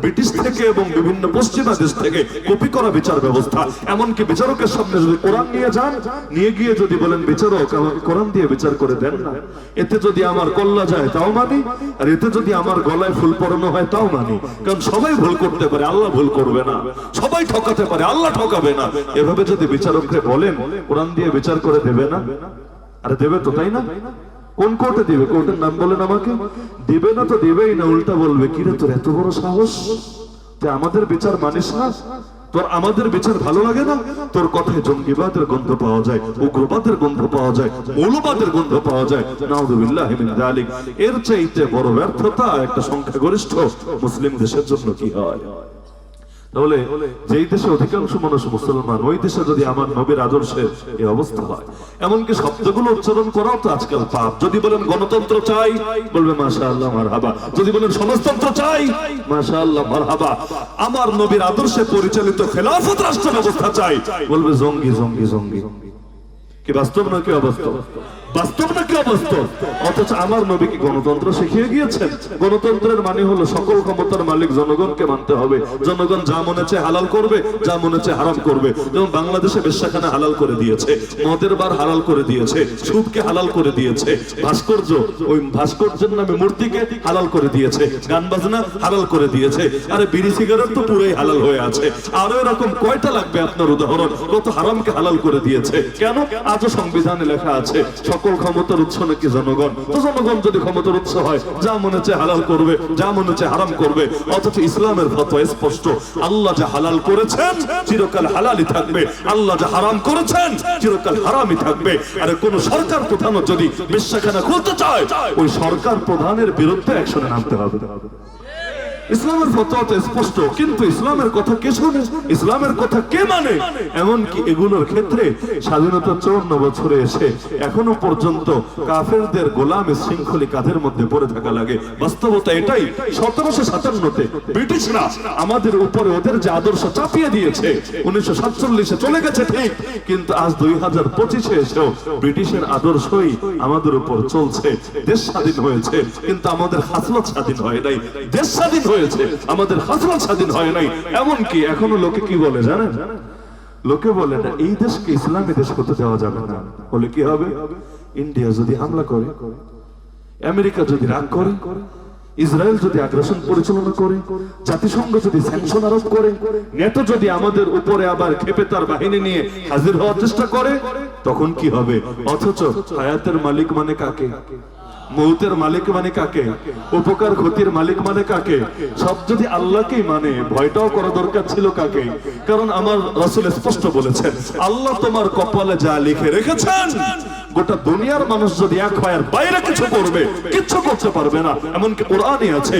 British থেকে এবং বিভিন্ন পশ্চিমা দেশ থেকে কপি করা বিচার ব্যবস্থা। এমনকি বিচারকের সামনে যদি কোরআন নিয়ে যান, নিয়ে গিয়ে যদি বলেন, বিচারক কোরআন দিয়ে বিচার করে দেন না। এতে যদি আমার কল্লা যায়, তাও মানি। আর এতে যদি আমার গলায় ফুল পরানো হয়, তাও মানি। কারণ সবাই ভুল করতে পারে, আল্লাহ ভুল করবে না। সবাই ঠকাতে পারে, আল্লাহ ঠকাবে না। এভাবে যদি বিচারককে বলেন, কোরআন দিয়ে বিচার করে দেবে না? আরে দেবে তো, তাই না? কোন কোর্টে দিবে? কোর্টের নাম বলেন আমাকে। দিবে না তো দিবেই না, উল্টা বলবে কিরে তোর এত বড় সাহস? তুই আমাদের বিচার মানিস না? তোর আমাদের বিচার ভালো লাগে না? তোর কথায় জঙ্গিবাদের গন্ধ পাওয়া যায়, উগ্রবাদের গন্ধ পাওয়া যায়, মৌলবাদের গন্ধ পাওয়া যায়। নাউযুবিল্লাহ যালিক। এর চাইতে বড় ব্যর্থতা একটা সংখ্যাগরিষ্ঠ মুসলিম দেশের জন্য কি হয়? তাহলে যেই দেশে অধিকাংশ মানুষ মুসলমান, ওই দেশে যদি আমার নবীর আদর্শের এই অবস্থা হয়। এমনকি শব্দগুলো উচ্চারণ করাও তো আজকাল পাপ। যদি বলেন গণতন্ত্র চাই, বলবে মাশা আল্লাহ মার হাবা যদি বলেন সমাজতন্ত্র চাই মাশা আল্লাহ মার হাবা আমার নবীর আদর্শে পরিচালিত খেলাফত রাষ্ট্র ব্যবস্থা চাই, বলবে, জঙ্গি জঙ্গি জঙ্গি। কি বাস্তব নাকি অবাস্তব? বাস্তব নাকি অবাস্তব? অথচ আমার নবী কি গণতন্ত্র শিখিয়ে গিয়েছেন? গণতন্ত্রের মানে হলো সকল ক্ষমতার মালিক জনগণকে মানতে হবে। জনগণ যা মনে চায় হালাল করবে, যা মনে চায় হারাম করবে। যেমন বাংলাদেশে বেশ্যাখানা হালাল করে দিয়েছে, মদের বার হালাল করে দিয়েছে, সুদকে হালাল করে দিয়েছে, ভাস্কর্য, ওই ভাস্কর্যের নামে মূর্তিকে হালাল করে দিয়েছে, গান বাজনা হালাল করে দিয়েছে, আরে বিড়ি সিগারেট তো পুরোই হালাল হয়ে আছে। আরও এরকম কয়টা লাগবে আপনার উদাহরণ? কত হারামকে হালাল করে দিয়েছে। কেন? আজও সংবিধানে লেখা আছে, সকল ক্ষমতার উৎস নাকি জনগণ? তো জনগণ যদি ক্ষমতার উৎস হয়, যা মনে চায় হালাল করবে, যা মনে চায় হারাম করবে, অথচ ইসলামের ফতোয়া স্পষ্ট। আল্লাহ যা হালাল করেছেন, চিরকাল হালালই থাকবে। আল্লাহ যা হারাম করেছেন, চিরকাল হারামই থাকবে। আর কোন সরকার প্রধানও যদি বিশ্বাখানা খুলতে চায়, ওই সরকার প্রধানের বিরুদ্ধে অ্যাকশনে নামতে হবে। ইসলামের ফতোয়া তো স্পষ্ট, কিন্তু ইসলামের কথা কে শোনে? ইসলামের কথা কে মানে? এমনকি এগুলোর ক্ষেত্রে স্বাধীনতা চৌন্ন বছরে এসে এখনও পর্যন্ত কাফেরদের গোলামে শৃঙ্খলি কাঁধের মধ্যে পড়ে থাকা লাগে। বাস্তবতা এটাই, সতেরোশো সাতান্নতে ব্রিটিশরা আমাদের উপরে ওদের যে আদর্শ চাপিয়ে দিয়েছে, উনিশশো সাতচল্লিশে চলে গেছে ঠিক, কিন্তু আজ দুই হাজার পঁচিশে এসেও ব্রিটিশের আদর্শই আমাদের উপর চলছে, দেশ স্বাধীন হয়েছে, কিন্তু আমাদের হাসলত স্বাধীন হয় নাই। দেশ স্বাধীন হয়েছে। আমাদের হাসলত স্বাধীন হয় নাই। এমনকি এখনও লোকে কি বলে জানেন? লোকে বলে না, এই দেশকে ইসলামী দেশ হতে দেওয়া যাবে না। বলে কি হবে? ইন্ডিয়া যদি হামলা করে, আমেরিকা যদি রাগ করে, ইসরায়েল যদি আগ্রাসন পরিচালনা করে, জাতিসংঘ যদি স্যাংশন আরোপ করে, নেটো যদি আমাদের উপরে আবার খেপে তার বাহিনী নিয়ে হাজির হওয়ার চেষ্টা করে, তখন কি হবে? অথচ হায়াতের মালিক মানে কাকে? মৌতের মালিক মানে কাকে? উপকার ক্ষতির মালিক মানে কাকে? সব যদি আল্লাহকেই মানে ভয়টাও করা দরকার ছিল কাকে? কারণ আমার রসুল স্পষ্ট বলেছেন, আল্লাহ তোমার কপালে যা লিখে রেখেছেন, গোটা দুনিয়ার মানুষ যদি এক আর বাইরে কিছু করবে, কিচ্ছু করতে পারবে না। এমনকি কোরআনই আছে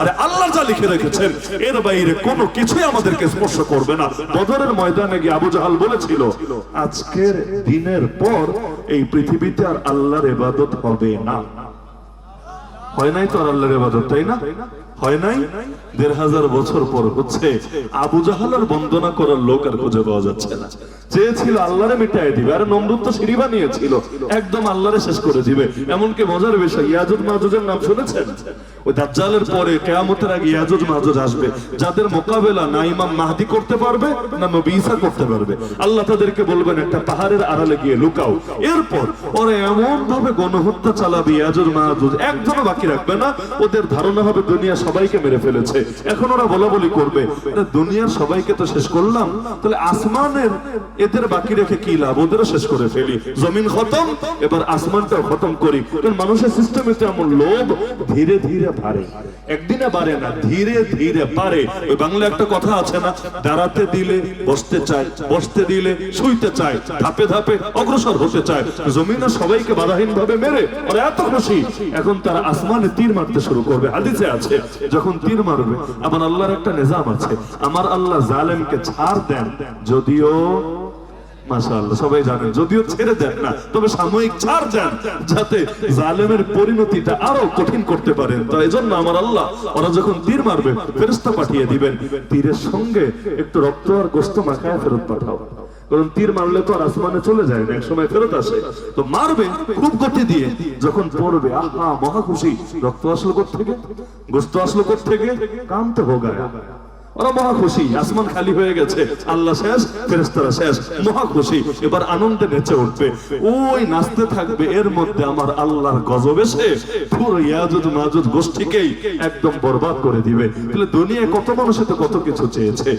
আরে আল্লাহ যা লিখে রেখেছেন, এর বাইরে কোনো কিছুই আমাদেরকে স্পর্শ করবে না। বদরের ময়দানে গিয়ে আবু জাহাল বলেছিল, আজকের দিনের পর এই পৃথিবীতে আর আল্লাহর এবাদত হবে না। হয় নাই তো আল্লাহর ইবাদত, তাই না? হয় নাই? দেড় হাজার বছর পর হচ্ছে আবু জাহালের বন্দনা করার লোক আর খুঁজে পাওয়া যাচ্ছে না। চেয়েছিল আল্লাহরে মিটাই দিবে, আর নমরুদ তো সিঁড়ি বানিয়েছিল, একদম আল্লাহরে শেষ করে দিবে। এমনকি মজার বিষয়, ইয়াজুদ মাহুজের নাম শুনেছেন? ওই দাজ্জালের পরে কেয়ামতের আগে ইয়াজুজ মাহুজ আসবে, যাদের মোকাবেলা না ইমাম মাহদি করতে পারবে, না নবী ঈসা করতে পারবে। আল্লাহ তাদেরকে বলবেন, একটা পাহাড়ের আড়ালে গিয়ে লুকাও। এরপর ওরা এমন ভাবে গণহত্যা চালাবে ইয়াজুজ মাহুজ একজনও বাকি রাখবে না। ওদের ধারণা হবে দুনিয়া সবাইকে মেরে ফেলেছে। এখন ওরা বলা বলি করবে দুনিয়ার সবাইকে তো শেষ করলাম। তাহলে আসমানের এদের বাকি রেখে কি লাভ? ওদেরও শেষ করে ফেলি। জমিন খতম, এবার আসমানটাও খতম করি। কারণ মানুষের সিস্টেমে তো এমন লোভ, ধীরে ধীরে বাড়ে। একদিনে বাড়ে না, ধীরে ধীরে বাড়ে। ওই বাংলা একটা কথা আছে না, দাঁড়াতে দিলে বসতে চায়, বসতে দিলে শুইতে চায়, ধাপে ধাপে অগ্রসর হতে চায়। জমিনে সবাইকে বাধাহীন ভাবে মেরে, ওরা এত খুশি। এখন তারা আসমানে তীর মারতে শুরু করবে। হাদিসে আছে, যখন তীর মারবে, আমার আল্লাহর একটা নিজাম আছে। আমার আল্লাহ জালেমকে ছাড় দেন, যদিও সাময়িক ছাড় দেন, যাতে জালেমের পরিণতিটা আরও কঠিন করতে জন্য আমার আল্লাহ, ওরা যখন তীর মারবে পাঠিয়ে দিবেন। তীরের সঙ্গে একটু রক্ত আর গোস্ত মাখায় ফেরত পাঠাও। কারণ তীর মারলে তো আর আসমানে চলে যায় না, এক সময় ফেরত আসে। তো মারবে খুব গতি দিয়ে, যখন পড়বে, আহা, মহা খুশি। রক্ত আসলো থেকে গোস্ত আসলো থেকে কাম তো হোগা ওরা মহা খুশি, আসমান খালি হয়ে গেছে, আল্লাহ শেষ ফেরেস্তারা শেষ, মহা খুশি। এবার আনন্দে নেচে উঠবে। ওই নাচতে থাকবে, এর মধ্যে আমার আল্লাহর গজব এসে পুরো ইয়াজুদ মাজুদ গোষ্ঠীকেই একদম বরবাদ করে দিবে। তাহলে দুনিয়ায় কত মানুষে তো কত কিছু চেয়েছে?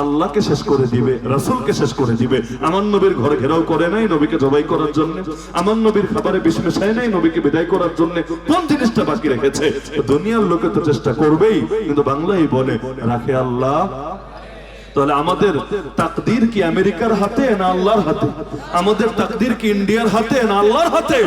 আল্লাহকে শেষ করে দিবে, রাসূলকে শেষ করে দিবে। আমার নবীর ঘরে ঘেরাও করে নাই নবীকে জবাই করার জন্য। আমার নবীর খাবারে বিষ মেশায় নাই নবীকে বিদায় করার জন্য। কোন জিনিসটা বাকি রেখেছে? দুনিয়ার লোকে তো চেষ্টা করবেই, কিন্তু বাংলাই বলে, রাখে আল্লাহ 了。তাহলে আমাদের তাকদির কি আমেরিকার হাতে না আল্লাহর হাতে? আমাদের তাকদির কি ইন্ডিয়ার হাতে না আল্লাহর হাতে?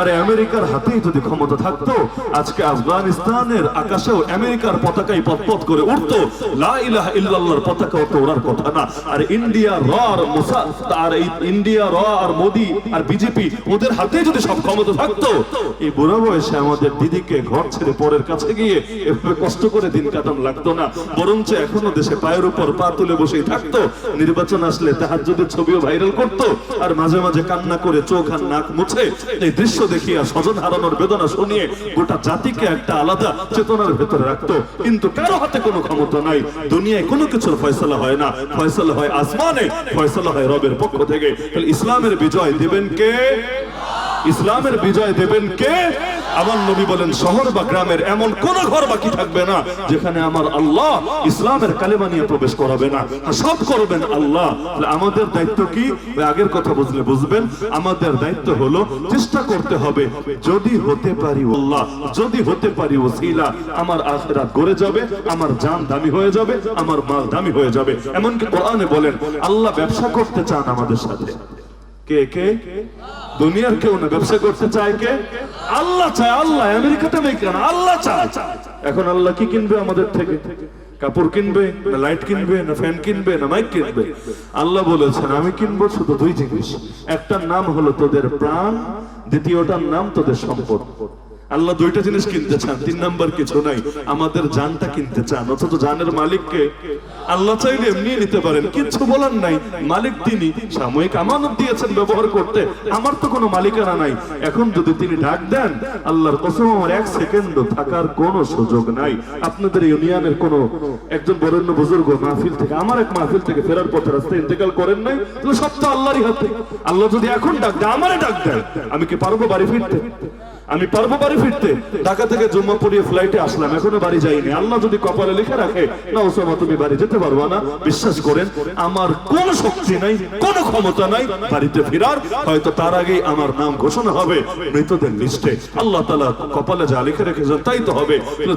আরে আমেরিকার হাতেই যদি ক্ষমতা থাকতো, আজকে আফগানিস্তানের আকাশেও আমেরিকার পতাকাই পথপথ করে উঠতো। লা ইলাহা ইল্লাল্লাহর পতাকাও তো ওড়ার কথা না। আর ইন্ডিয়া র আর মুসা, আর এই ইন্ডিয়া র আর মোদি আর বিজেপি, ওদের হাতে যদি সব ক্ষমতা থাকতো, এই বুড়া বয়সে আমাদের দিদিকে ঘর ছেড়ে পরের কাছে গিয়ে এভাবে কষ্ট করে দিন কাটান লাগতো না। বরঞ্চ এখনও দেশে পায়ের উপর পা তুলে বসেই থাকতো। নির্বাচন আসলে তাহার যদি ছবিও ভাইরাল করতো। আর মাঝে মাঝে কান্না করে চোখ আর নাক মুছে। এই দৃশ্য দেখিয়া স্বজন হারানোর বেদনা শুনিয়ে গোটা জাতিকে একটা আলাদা চেতনার ভেতরে রাখতো। কিন্তু কারও হাতে কোনো ক্ষমতা নাই। দুনিয়ায় কোনো কিছুর ফয়সলা হয় না। ফয়সলা হয় আসমানে, ফয়সলা হয় রবের পক্ষ থেকে। তাহলে ইসলামের বিজয় দিবেন কে? ইসলামের বিজয় দেবেন কে? আমার নবী বলেন, শহর বা গ্রামের এমন কোন ঘর বাকি থাকবে না, যেখানে আমার আল্লাহ ইসলামের কালেমা নিয়ে প্রবেশ করাবে না। সব করবেন আল্লাহ। আমাদের দায়িত্ব কি? আগের কথা বুঝলে বুঝবেন। আমাদের দায়িত্ব হলো, চেষ্টা করতে হবে, যদি হতে পারি আল্লাহ যদি হতে পারি ওসিলা, আমার আখেরাত গড়ে যাবে, আমার জান দামি হয়ে যাবে, আমার মাল দামি হয়ে যাবে। এমনকি কোরআনে বলেন, আল্লাহ ব্যবসা করতে চান আমাদের সাথে। কে কে? দুনিয়ার কেউ না, ব্যবসা করতে চায় কে? আল্লাহ চায়, আল্লাহ, আমেরিকাতে কেন আল্লাহ চায়। এখন আল্লাহ কি কিনবে আমাদের থেকে? কাপড় কিনবে, না লাইট কিনবে, না ফ্যান কিনবে, না মাইক কিনবে? আল্লাহ বলেছেন, আমি কিনবো শুধু দুই জিনিস। একটার নাম হলো তোদের প্রাণ, দ্বিতীয়টার নাম তোদের সম্পদ। আল্লাহ দুইটা জিনিস কিনতে চান। তিন নাম্বার কিছু নাই। আমাদের জানটা কিনতে চান, অথচ জানের মালিককে আল্লাহ চাইলে এমনি নিতে পারেন। কিচ্ছু বলার নাই। মালিক তিনি। সাময়িক আমানত দিয়েছেন ব্যবহার করতে। আমার তো কোনো মালিকানা নাই। এখন যদি তিনি ডাক দেন, আল্লাহর কসম আমার এক সেকেন্ড থাকার কোনো সুযোগ নাই। আপনাদের ইউনিয়নের কোনো একজন বরেণ্য বুজুর্গ মাহফিল থেকে, আমার এক মাহফিল থেকে ফেরার পথে রাস্তায় ইন্তেকাল করেন নাই সব তো আল্লাহরই হাতে আল্লাহ যদি এখন ডাক দেয়, আমারে ডাক দেন। আমি কি পারব বাড়ি ফিরতে? আমি পারব বাড়ি ফিরতে। ঢাকা থেকে জম্মা পড়িয়ে ফ্লাইটে আসলাম, এখনও বাড়ি যাইনি। আল্লাহ যদি কপালে লিখে রাখে, না ওসামা, তুমি বাড়ি যেতে পারবা না। বিশ্বাস করেন, আমার কোন শক্তি নাই, কোন ক্ষমতা নাই বাড়িতে ফেরার। হয়তো তার আগেই আমার নাম ঘোষণা হবে। মৃতদের লিস্টে আল্লাহ তালা কপালে যা লিখে রেখেছেন, তাই তো হবে।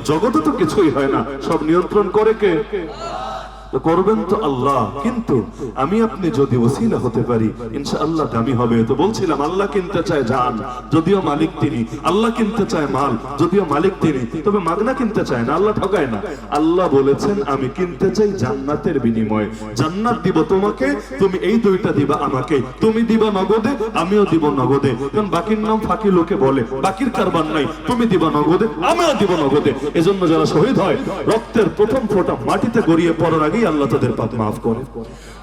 জগতে তো কিছুই হয় না। সব নিয়ন্ত্রণ করে কে? করবেন তো আল্লাহ, কিন্তু আমি আপনি যদি ওসিলা হতে পারি, ইনশাআল্লাহ দামি হবে। তো বলছিলাম, আল্লাহ কিনতে চায় জান, যদিও মালিক তিনি। আল্লাহ কিনতে চায় মাল, যদিও মালিক তিনি। তবে মাগনা কিনতে চায় না, আল্লাহ ঠকায় না। আল্লাহ বলেছেন, আমি কিনতে চাই জান্নাতের বিনিময়ে। জান্নাত দিব তোমাকে, তুমি এই দুইটা দিবা আমাকে। তুমি দিবা নগদে, আমিও দিব নগদে। কারণ বাকির নাম ফাঁকি লোকে বলে, বাকির কারবার নাই, তুমি দিবা নগদে, আমিও দিব নগদে। এজন্য যারা শহীদ হয়, রক্তের প্রথম ফোঁটা মাটিতে গড়িয়ে পড়ার আগেই আল্লাহ তাদের পাপ মাফ করে।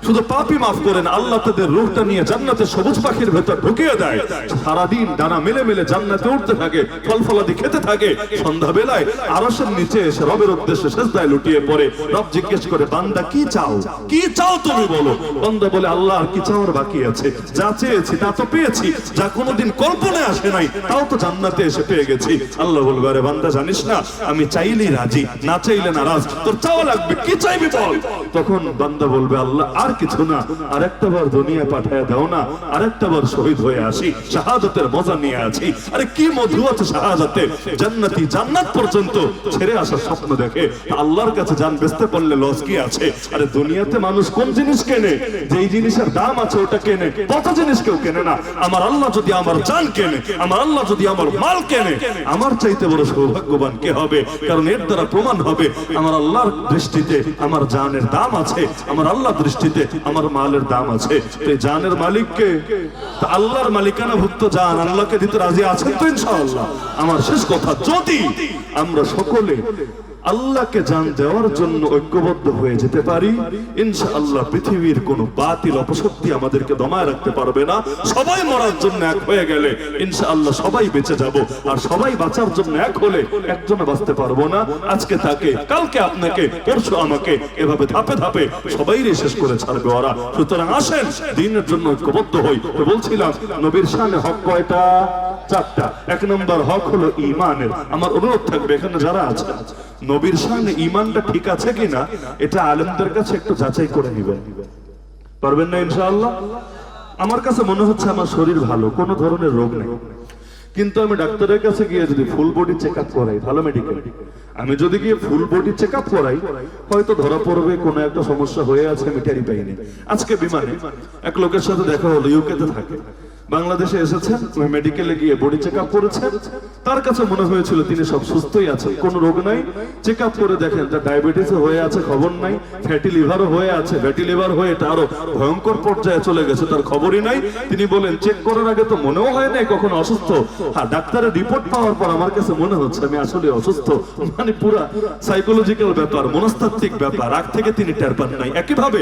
শুধু পাপই মাফ করেন, আল্লাহ তাদের রূহটা নিয়ে জান্নাতে সবুজ পাখির ভেতর ঢুকিয়ে দেয়। সারাদিন ডানা মেলে মেলে জান্নাতে উঠতে থাকে, ফল ফলাদি খেতে থাকে। সন্ধ্যা বেলায় আরশের নিচে এসে রবের উদ্দেশ্যে শেষদায় লুটিয়ে পড়ে। রব জিজ্ঞেস করে, বান্দা, কি চাও? কি চাও তুমি বলো? বান্দা বলে, আল্লাহ কি চাওয়ার বাকি আছে? যা চেয়েছি, তা তো পেয়েছি, যা কোনোদিন কল্পনায় আসে নাই, তাও তো জান্নাতে এসে পেয়ে গেছি। আল্লাহ বলবে, আরে বান্দা, জানিস না, আমি চাইলেই রাজি, না চাইলে নারাজ। তোর চাওয়া লাগবে, কি চাইবি বল? তখন বান্দা বলবে, আল্লাহ, আর কিছু না। আরেকটা বার দুনিয়া পাঠায় দাও না। আরেকটা বার শহীদ হয়ে আসি। শাহাদতের মজা নিয়ে আছি আরে কি মধু আছে শাহাদাতে জান্নাতি জান্নাত পর্যন্ত ছেড়ে আসার স্বপ্ন দেখে। আল্লাহর কাছে জান বেচতে পারলে লস কি আছে? আরে দুনিয়াতে মানুষ কোন জিনিস কেনে? যেই জিনিসের দাম আছে ওটা কেনে? কত জিনিস কেউ কেনে না? আমার আল্লাহ যদি আমার জান কেনে, আমার আল্লাহ যদি আমার মাল কেনে, আমার চাইতে বড় সৌভাগ্যবান কে হবে? কারণ এর দ্বারা প্রমাণ হবে, আমার আল্লাহর দৃষ্টিতে আমার জানের দাম আছে, আমার আল্লাহ দৃষ্টিতে মাটিতে আমার মালের দাম আছে। জানের মালিককে, তা আল্লাহর মালিকানা ভুক্ত জান আল্লাহকে দিতে রাজি আছেন তো ইনশাআল্লাহ। আমার শেষ কথা, যদি আমরা সকলে আল্লাহকে জান দেওয়ার জন্য ঐক্যবদ্ধ হয়ে যেতে পারি, ইনশাআল্লাহ পৃথিবীর কোন বাতিল অপশক্তি আমাদেরকে দমায় রাখতে পারবে না। সবাই মরার জন্য এক হয়ে গেলে ইনশাআল্লাহ সবাই বেঁচে যাব, আর সবাই বাঁচার জন্য এক হলে একজনে বাঁচতে পারব না। আজকে তাকে, কালকে আপনাকে, পরশু আমাকে, এভাবে ধাপে ধাপে সবাই শেষ করে ছাড়বে ওরা। সুতরাং আসেন, দিনের জন্য ঐক্যবদ্ধ হই। তো বলছিলাম, নবীর শানে হক কয়টা? চারটা। এক নম্বর হক হলো ইমানের আমার অনুরোধ থাকবে, এখানে যারা আছে নবীর শানে ইমানটা ঠিক আছে কিনা, এটা আলেমদের কাছে একটু যাচাই করে নিবেন। পারবেন না ইনশাআল্লাহ? আমার কাছে মনে হচ্ছে আমার শরীর ভালো, কোনো ধরনের রোগ নেই। কিন্তু আমি ডাক্তারের কাছে গিয়ে যদি ফুল বডি চেক আপ করাই, ভালো মেডিকেল আমি যদি গিয়ে ফুল বডি চেক আপ করাই, হয়তো ধরা পড়বে, কোনো একটা সমস্যা হয়ে আছে, আমি টেরি পাইনি। আজকে বিমানে এক লোকের সাথে দেখা হলো, ইউকেতে থাকে। বাংলাদেশে এসেছেন ওই মেডিকেলে গিয়ে বডি চেক আপ করেছেন। তার কাছে মনে হয়েছিল তিনি সব সুস্থই আছেন, কোনো রোগ নাই। চেক আপ করে দেখেন তার ডায়াবেটিস হয়ে আছে, খবর নাই। ফ্যাটি লিভারও হয়ে আছে ফ্যাটি লিভার হয়ে এটা আরও ভয়ঙ্কর পর্যায়ে চলে গেছে, তার খবরই নাই। তিনি বলেন চেক করার আগে তো মনেও হয় নাই কখন অসুস্থ। হ্যাঁ ডাক্তারের রিপোর্ট পাওয়ার পর আমার কাছে মনে হচ্ছে আমি আসলে অসুস্থ। মানে পুরা সাইকোলজিক্যাল ব্যাপার, মনস্তাত্ত্বিক ব্যাপার, আগ থেকে তিনি টের পান নাই। একইভাবে